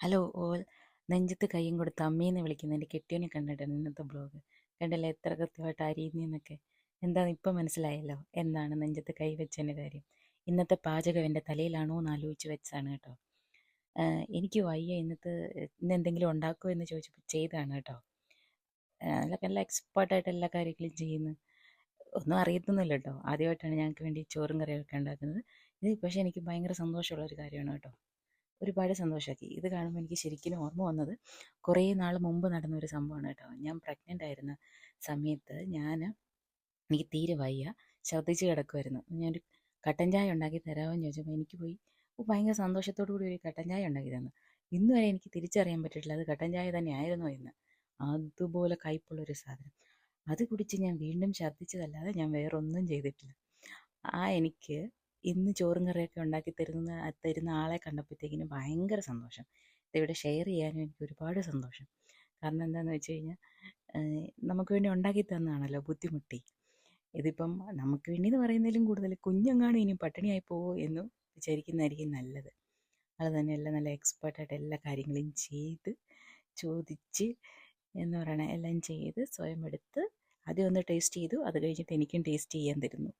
Hello all നെഞ്ചത്ത് കൈയും കൊടുത്ത് അമ്മയെന്ന് വിളിക്കുന്ന എന്റെ കെട്ടിയോനെ കണ്ടിട്ടാണ് ഇന്നത്തെ ബ്ലോഗ് കണ്ടല്ലേ? എത്ര കൃത്യമായിട്ട് അരിയുന്നൊക്കെ എന്താണെന്ന് ഇപ്പം മനസ്സിലായല്ലോ? എന്താണ് നെഞ്ചത്ത് കൈ വെച്ചതിന്റെ കാര്യം? ഇന്നത്തെ പാചകം എന്റെ തലയിലാണോ എന്ന് ആലോചിച്ച് വെച്ചാണ് കേട്ടോ. എനിക്ക് വയ്യ ഇന്നത്തെ ഇന്ന് എന്തെങ്കിലും ഉണ്ടാക്കുമോ എന്ന് ചോദിച്ചപ്പോൾ ചെയ്തതാണ് കേട്ടോ. അതിലൊക്കെ നല്ല എക്സ്പേർട്ടായിട്ട് എല്ലാ കാര്യങ്ങളും ചെയ്യുന്നു. ഒന്നും അറിയത്തൊന്നുമില്ല കേട്ടോ. ആദ്യമായിട്ടാണ് ഞങ്ങൾക്ക് വേണ്ടി ചോറും കറിയൊക്കെ ഉണ്ടാക്കുന്നത്. ഇത് പക്ഷേ എനിക്ക് ഭയങ്കര സന്തോഷമുള്ള ഒരു കാര്യമാണ് കേട്ടോ. ഒരുപാട് സന്തോഷമാക്കി ഇത് കാണുമ്പോൾ എനിക്ക് ശരിക്കും ഓർമ്മ വന്നത് കുറേ നാൾ മുമ്പ് നടന്ന ഒരു സംഭവമാണ് കേട്ടോ. ഞാൻ പ്രഗ്നന്റ് ആയിരുന്ന സമയത്ത് ഞാൻ എനിക്ക് തീരെ വയ്യ. ഛർദ്ദിച്ച് കിടക്കുമായിരുന്നു ഞാനൊരു കട്ടൻ ചായ ഉണ്ടാക്കി തരാമെന്ന് ചോദിച്ചപ്പോൾ എനിക്ക് പോയി. ഭയങ്കര സന്തോഷത്തോടു കൂടി ഒരു കട്ടൻ ചായ ഉണ്ടാക്കി തന്നു. ഇന്ന് വരെ എനിക്ക് തിരിച്ചറിയാൻ പറ്റിയിട്ടില്ല അത് കട്ടൻ ചായ തന്നെ ആയിരുന്നു എന്ന്. അതുപോലെ കയ്പുള്ളൊരു സാധനം. അത് കുടിച്ച് ഞാൻ വീണ്ടും ഛർദ്ദിച്ചതല്ലാതെ ഞാൻ വേറൊന്നും ചെയ്തിട്ടില്ല. ആ എനിക്ക് ഇന്ന് ചോറും കറിയൊക്കെ ഉണ്ടാക്കി തരുന്ന തരുന്ന ആളെ കണ്ടപ്പോഴത്തേക്കിനും ഭയങ്കര സന്തോഷം. ഇതിവിടെ ഷെയർ ചെയ്യാനും എനിക്ക് ഒരുപാട് സന്തോഷം. കാരണം എന്താണെന്ന് വെച്ച് കഴിഞ്ഞാൽ നമുക്ക് വേണ്ടി ഉണ്ടാക്കി തന്നതാണല്ലോ ബുദ്ധിമുട്ടി. ഇതിപ്പം നമുക്ക് വേണ്ടി എന്ന് പറയുന്നതിലും കൂടുതൽ കുഞ്ഞെങ്ങാനും ഇനി പട്ടിണിയായി പോവോ എന്ന് വിചാരിക്കുന്നതായിരിക്കും നല്ലത്. അത് തന്നെ എല്ലാം നല്ല എക്സ്പേർട്ടായിട്ട് എല്ലാ കാര്യങ്ങളും ചെയ്ത് ചോദിച്ച് എന്ന് പറയണ എല്ലാം ചെയ്ത് സ്വയം എടുത്ത് ആദ്യം ഒന്ന് ടേസ്റ്റ് ചെയ്തു. അത് കഴിഞ്ഞിട്ട് എനിക്കും ടേസ്റ്റ് ചെയ്യാൻ തരുന്നു.